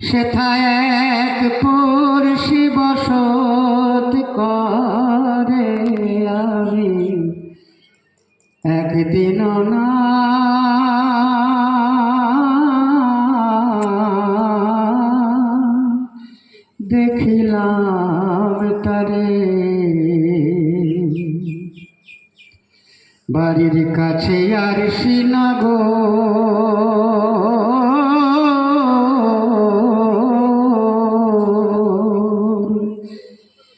সেথায় এক পড়শি বসত করে আমি। একদিন না দেখিলাম তারে বাড়ির কাছে আর সিনাগো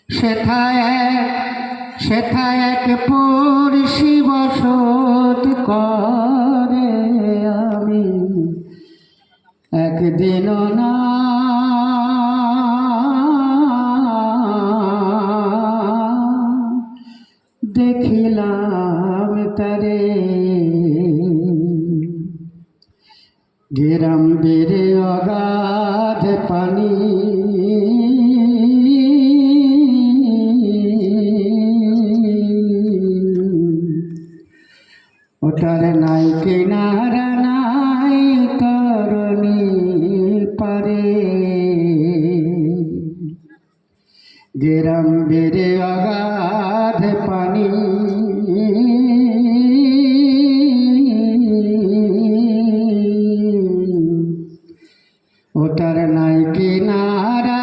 সেথায় এক সেথায় এক পড়শি বসত করে আমি। একদিন না দেখিলাম তারে। গেরাম বেড়ে অগাধ পানি। ওটার নাই কিনারা, নাই তরণী পারে। গেরাম বেড়ে অগাধ ওটার নাই কিনারা